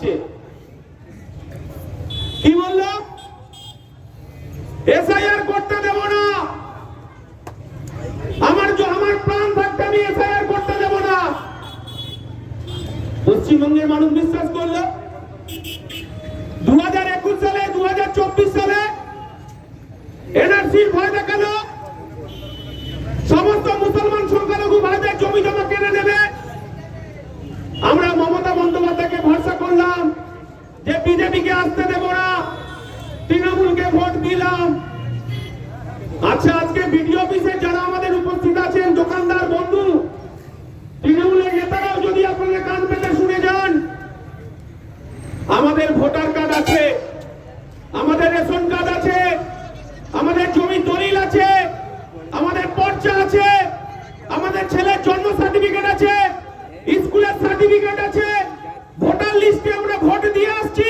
হচ্ছে। কি বলল? এসআইআর করতে দেব না। আমার আমার প্রাণ থাকতে আমি এসআইআর করতে দেব না। পশ্চিমবঙ্গের মানুষ বিশ্বাস করল। দু হাজার একুশ সালে দু হাজার চব্বিশ সালে এনআরসির ভয় দেখাল সমস্ত মুসলমান সংখ্যালঘু ভাইদের জমি জমা কেড়ে নেবে আমরা মমতা বন্দ্যোপাধ্যায়কে ভরসা করলাম যে বিজেপিকে আসতে দেব না তৃণমূলকে ভোট দিলাম আচ্ছা আজকে বিডিও অফিসে যারা আমাদের উপস্থিত আছেন, দোকানদার, বন্ধু, তৃণমূলের নেতারাও যদি আপনারা কান পেতে শুনে যান, আমাদের ভোটার কার্ড আছে, আমাদের রেশন কার্ড আছে, আমাদের জমি দলিল আছে, আমাদের পর্চা আছে, আমাদের ছেলের জন্ম সার্টিফিকেট আছে, স্কুলের সার্টিফিকেট আছে, ভোটার লিস্টে আমরা ভোট দিয়ে আসছি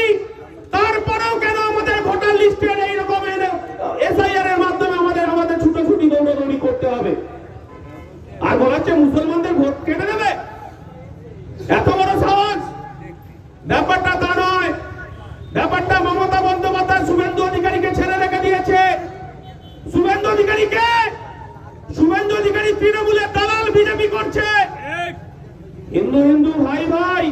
তারপরেও কেন আমাদের ভোটার লিস্টের এই রকমের এসআইআর এর মাধ্যমে আমাদের আমাদের ছুটোছুটি দৌড়দৌড়ি করতে হবে আর বলা হচ্ছে মুসলমানদের ভোট কেটে দেবে। এত বড় সাহস। ব্যাপারটা তা নয়। ব্যাপারটা মমতা বন্দ্যোপাধ্যায় শুভেন্দু অধিকারীকে ছেড়ে রেখে দিয়েছে। শুভেন্দু অধিকারীকে? শুভেন্দু অধিকারী তৃণমূলের দালাল বিজেপি করছে। হিন্দু হিন্দু ভাই ভাই,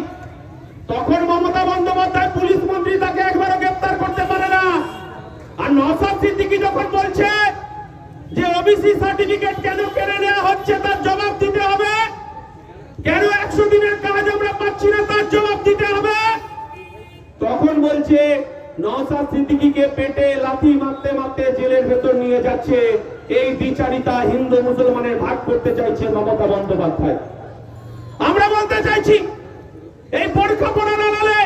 তখন মমতা বন্দ্যোপাধ্যায় পুলিশ মন্ত্রী তাকে একবারও গ্রেপ্তার করতে পারে না। আর নসাদ সিদ্দিকি যখন বলছে যে ওবিসি সার্টিফিকেট কেন কেড়ে নেওয়া হচ্ছে তার জবাব দিতে হবে? কেন একশো দিনের কাজ আমরা পাচ্ছি না তার জবাব দিতে হবে? তখন বলছে নওসাদ সিদ্দিকীকে পেটে লাথি মারতে মারতে জেলের ভেতর নিয়ে যাচ্ছে। এই বিচারিতা হিন্দু মুসলমানের ভাগ করতে চাইছে মমতা বন্দ্যোপাধ্যায়। আমরা বলতে চাইছি, এই পরীক্ষা পড়া নাড়ালে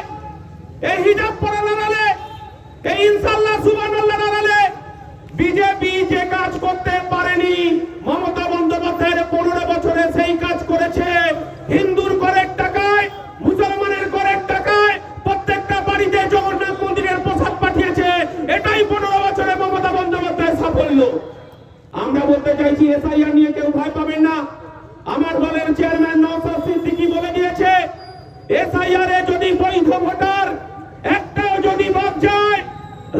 এই হিজাব পড়া নাড়ালে এই ইনশাল্লাহ চাইছি এসআইআর নিয়ে কেউ ভয় পাবেন না। আমার দলের চেয়ারম্যান নওশাদ সিদ্দিকী বলে দিয়েছে এসআইআর এ যদি বৈধ ভোটার, একটাও যদি বাদ যায়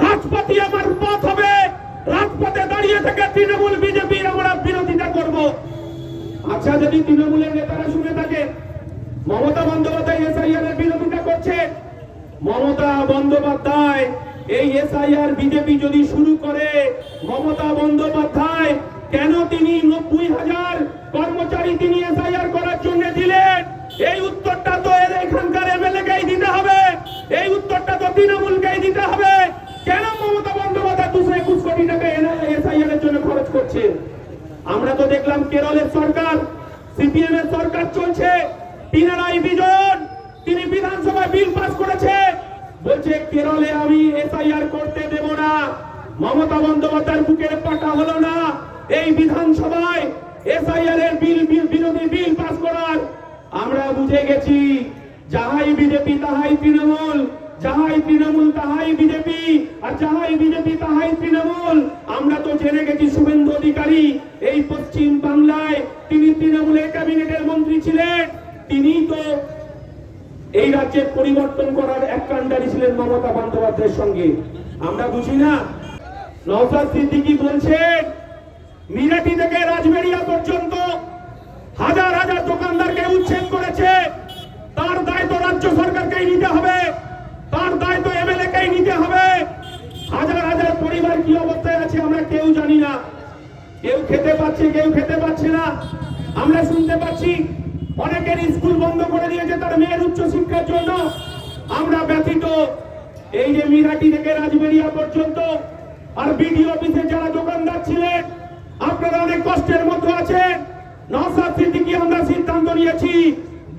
রাজপথই আমার পথ হবে। রাজপথে দাঁড়িয়ে থেকে তৃণমূল বিজেপির আমরা বিরোধিতা করব। আচ্ছা যদি তৃণমূলের নেতারা শুনে থাকে, মমতা বন্দ্যোপাধ্যায় এসআইআর এর বিরোধিতা করছে। মমতা বন্দ্যোপাধ্যায়, এই এসআইআর বিজেপি যদি শুরু করে, মমতা বন্দ্যোপাধ্যায় কেন তিনি নব্বই হাজার কর্মচারী তিনি এসআইআর করার জন্য দিলেন? এই উত্তরটা তো এখানকার এমএলএ কেই দিতে হবে। এই উত্তরটা তো তৃণমূলকেই দিতে হবে। কেন মমতা বন্দ্যোপাধ্যায় দুশো একুশ কোটি টাকা এসআইআর এর জন্য খরচ করছে? আমরা তো দেখলাম কেরলের সরকার, সিপিএম এর সরকার চলছে। পিনারাই বিজয়ন তিনি বিধানসভায় বিল পাস করেছে। বলছে, কেরলে আমি এসআইআর করতে দেব না। মমতা বন্দ্যোপাধ্যায়ের বুকের পাটা হলো না। এই বিধানসভায় এসআইআর এর বিল বিল, বিরোধী বিল পাস করার। আমরা বুঝে গেছি, যাহাই বিজেপি তাহাই তৃণমূল, যাহাই তৃণমূল তাহাই বিজেপি, আর যাহাই বিজেপি তাহাই তৃণমূল, আমরা তো জেনে গেছি শুভেন্দু অধিকারী, এই পশ্চিম বাংলায় তিনি তৃণমূলের ক্যাবিনেটের মন্ত্রী ছিলেন। তিনি তো এই রাজ্যের পরিবর্তন করার এক কাণ্ডারি ছিলেন মমতা বন্দ্যোপাধ্যায়ের সঙ্গে। আমরা বুঝি না? নওসাদ সিদ্দিকী বলছেন মিরাটি থেকে রাজবেরিয়া পর্যন্ত হাজার হাজার দোকানদারকে উচ্ছেদ করেছে। তার দায়িত্ব রাজ্য সরকারকেই নিতে হবে। তার দায়িত্ব এমএলএ কেই নিতে হবে। হাজার হাজার পরিবার কি অবস্থায় আছে আমরা কেউ জানি না। কেউ খেতে পাচ্ছে, কেউ খেতে পাচ্ছে না। আমরা শুনতে পাচ্ছি অনেকের স্কুল বন্ধ করে দিয়েছে তার মেয়ের উচ্চ শিক্ষার জন্য। আমরা ব্যথিত। এই যে মিরাটি থেকে রাজবেরিয়া পর্যন্ত আর বিডিও অফিসে যারা দোকানদার ছিলেন আপনারা অনেক কষ্টের মধ্যে আছেন। নওসাদ সিদ্দিকী আমরা সিদ্ধান্ত নিয়েছি,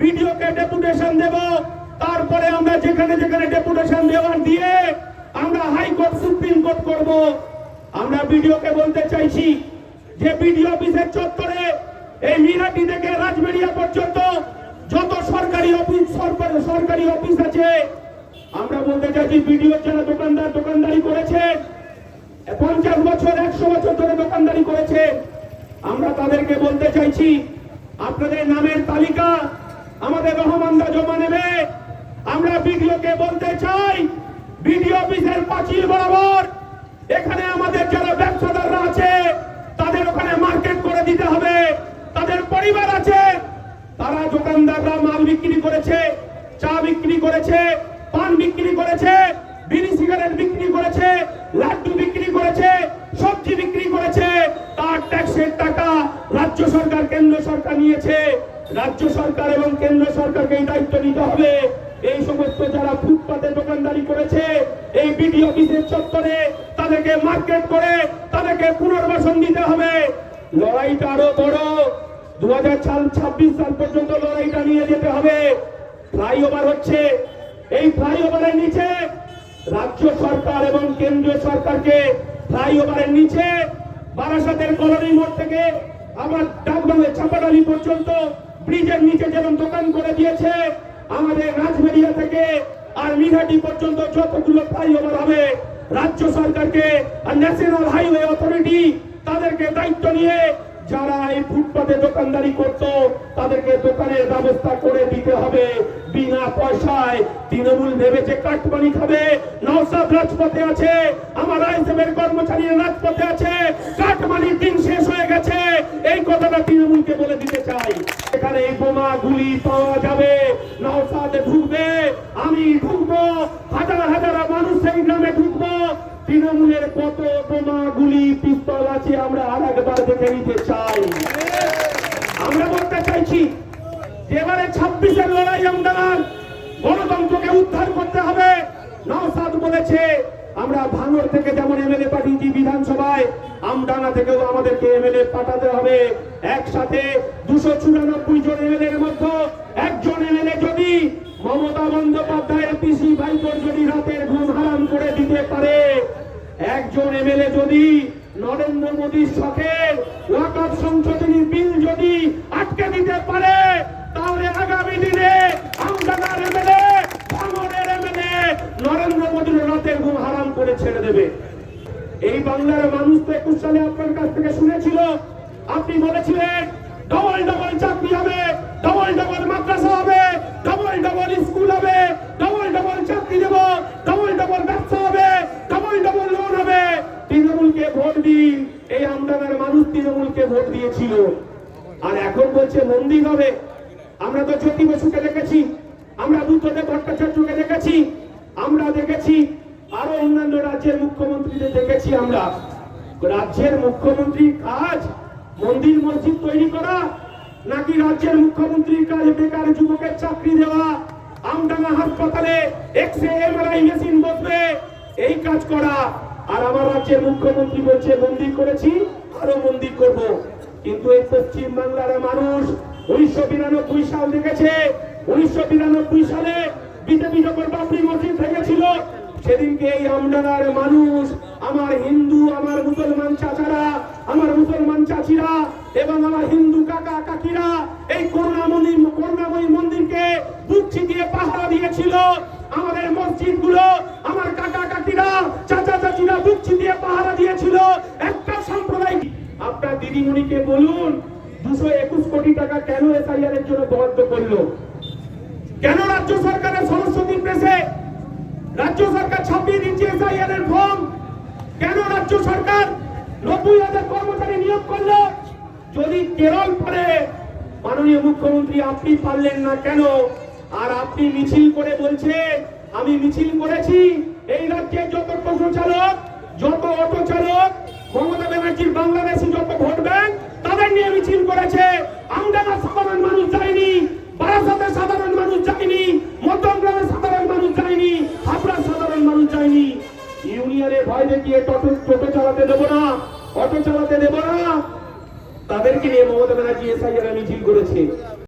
বিডিওকে ডেপুটেশন দেব। তারপরে আমরা যেখানে যেখানে ডেপুটেশন দেওয়ার দিয়ে আমরা হাইকোর্ট, সুপ্রিম কোর্ট করব। আমরা বিডিওকে বলতে চাইছি যে বিডিও অফিসের চত্বরে এই মিরাটি থেকে রাজবেরিয়া পর্যন্ত যত সরকারি অফিস, সরকারি সরকারি অফিস আছে, আমরা বলতে চাইছি বিডিও যারা দোকানদার দোকানদারি করেছে। পঞ্চাশ বছর, একশো বছর ধরে দোকানদারি করেছে। আমরা তাদেরকে বলতে চাইছি, আপনাদের নামের তালিকা আমাদের রহমানদা জমা নেবে। আমরা আমরা বিডিওকে বলতে চাই, বিডিও অফিসের পাঁচিল বরাবর এখানে আমাদের যারা ব্যবসাদাররা আছে, তাদের ওখানে মার্কেট করে দিতে হবে। তাদের পরিবার আছে, তারা দোকানদাররা মাল বিক্রি করেছে, চা বিক্রি করেছে, পান বিক্রি করেছে, বিড়ি, সিগারেট বিক্রি করেছে লাড্ডু বিক্রি করেছে সবজি বিক্রি করেছে ট্যাক্সের টাকা রাজ্য সরকার, কেন্দ্র সরকার নিয়েছে। রাজ্য সরকার এবং কেন্দ্র সরকারকে এই দায়িত্ব নিতে হবে। এই সমস্ত যারা ফুটপাতে দোকানদারি করেছে, এই বিডি অফিসের চত্বরে তাদেরকে মার্কেট করে তাদেরকে পুনর্বাসন দিতে হবে। লড়াইটা আরও বড়। দু হাজার ছাব্বিশ সাল পর্যন্ত লড়াইটা নিয়ে যেতে হবে। ফ্লাইওভার হচ্ছে। এই ফ্লাইওভারের নিচে রাজ্য সরকার এবং কেন্দ্রীয় সরকারকে ফ্লাইওভারের নিচে বারাসাতের কলোনি মোড় থেকে আমার ডাকবাংলা চাপাডালি পর্যন্ত ব্রিজের নিচে যেরকম দোকান করে দিয়েছে, আমাদের রাজবেরিয়া থেকে আর মিঘাটি পর্যন্ত যতগুলো ফ্লাইওভার হবে, রাজ্য সরকারকে আর ন্যাশনাল হাইওয়ে অথরিটি তাদেরকে দায়িত্ব নিয়ে যারা এই ফুটপাতে দোকানদারি করত, তাদেরকে দোকানের ব্যবস্থা করে দিতে হবে। বিনা পয়সায় তৃণমূল ভেবেছে কাটমানি খাবে। নওসাদ রাজপথে আছে, আমার আইসেমের কর্মচারীরা রাজপথে আছে। কাটমানির দিন শেষ হয়ে গেছে। এই কথাটা তৃণমূলকে বলে দিতে চাই। এখানে এই বোমা গুলি পাওয়া যাবে। নওসাদে ঢুকবে। আমি ঢুকবো। হাজার হাজার মানুষ সেই গ্রামে ঢুকবো। তৃণমূলের কত বোমা গুলি পিস্তল আছে আমরা আর একবার দেখে নিতে চাই। আমরা বলতে চাইছি, এবারে ছাব্বিশের লড়াই আমদানার গণতন্ত্রকে উদ্ধার করতে হবে। নওসাদ বলেছে, আমরা ভাঙর থেকে যেমন এমএলএ পাঠিয়েছি বিধানসভায় আমডানা থেকেও আমাদেরকে এমএলএ পাঠাতে হবে। একসাথে দুশো চুরানব্বই জন এমএলএ এর মধ্যে একজন এমএলএ যদি মমতা বন্দ্যোপাধ্যায়ের পিসি ভাইপোর যদি রাতের ঘুম হারাম করে দিতে পারে, একজন এমএলএ যদি নরেন্দ্র মোদীর শখের ওয়াকফ সংশোধনী বিল যদি আটকে দিতে পারে, তাহলে আগামী দিনে আমদানার এমএলএ, ভাঙনের এমএলএ নরেন্দ্র মোদীর রাতের ঘুম হারাম করে ছেড়ে দেবে। এই বাংলার মানুষ তো একুশ সালে আপনার কাছ থেকে শুনেছিল। আপনি বলেছিলেন, ডবল ডবল চাকরি হবে, ডবল ডবল মাদ্রাসা হবে। ডবল ডবল স্কুল হবে। ডবল ডবল চাকরি দেব। ডবল ডবল ব্যবসা হবে। ডবল ডবল লোন হবে। তৃণমূলকে ভোট দিন এই আমদানের মানুষ তৃণমূলকে ভোট দিয়েছিল। আর এখন বলছে মন্দির হবে। আমরা তো জ্যোতি বসুকে দেখেছি। আমরা বুদ্ধদেব ভট্টাচার্যকে দেখেছি। আমরা দেখেছি। আরও অন্যান্য রাজ্যের মুখ্যমন্ত্রীদের দেখেছি আমরা। রাজ্যের মুখ্যমন্ত্রীর কাজ মন্দির মসজিদ তৈরি করা। নাকি রাজ্যের মুখ্যমন্ত্রীর কাজ বেকার যুবকের চাকরি দেওয়া, আমডাঙ্গা হাসপাতালে এক্স রে এমআরআই মেশিন বসবে, এই কাজ করা। আর আমার রাজ্যের মুখ্যমন্ত্রী বলছে, মন্দির করেছি, আরও মন্দির করব। কিন্তু এই পশ্চিম বাংলার মানুষ উনিশশো বিরানব্বই সাল দেখেছে, উনিশশো বিরানব্বই সালে বিজেপি যখন বাবরি মসজিদ ভেঙেছিল, সেদিনকে এই আমডানার মানুষ, আমার হিন্দু, আমার মুসলমান চাচারা, আমার মুসলমান চাচিরা এবং আমার হিন্দু কাকা কাকিরা এই করুণামণি করুণাময়ী মন্দিরকে বুক চিতিয়ে পাহারা দিয়েছিল। আমাদের মসজিদগুলো আমার কাকা কাকিরা, চাচা চাচিরা বুক চিতিয়ে পাহারা দিয়েছিল। একটা সাম্প্রদায়িক আপনার দিদিমণিকে বলুন, দুশো একুশ কোটি টাকা কেন এসআইআর এর জন্য বরাদ্দ করল? কেন রাজ্য সরকারের সরস্বতী প্রেসে রাজ্য সরকার ছাপিয়ে দিচ্ছে এসআইআর এর ফর্ম? কেন রাজ্য সরকার নব্বই হাজার কর্মচারী নিয়োগ করল? যদি কেরল পারে, মাননীয় মুখ্যমন্ত্রী আপনি পারলেন না কেন? আর আপনি মিছিল করে বলছে আমি মিছিল করেছি, এই রাজ্যে যত টোটো চালক, যত অটো চালক, মমতা ব্যানার্জির বাংলাদেশে যত ভোট ব্যাংক তাদের নিয়ে মিছিল করেছে আমডাঙ্গা সাধারণ মানুষ যায়নি বারাসাতে সাধারণ মানুষ যায়নি মধ্যমগ্রামে সাধারণ মানুষ যায়নি হাবড়ার সাধারণ মানুষ যায়নি ইউনিয়নে ভয় দেখিয়ে টোটো টোটো চালাতে দেবো না অটো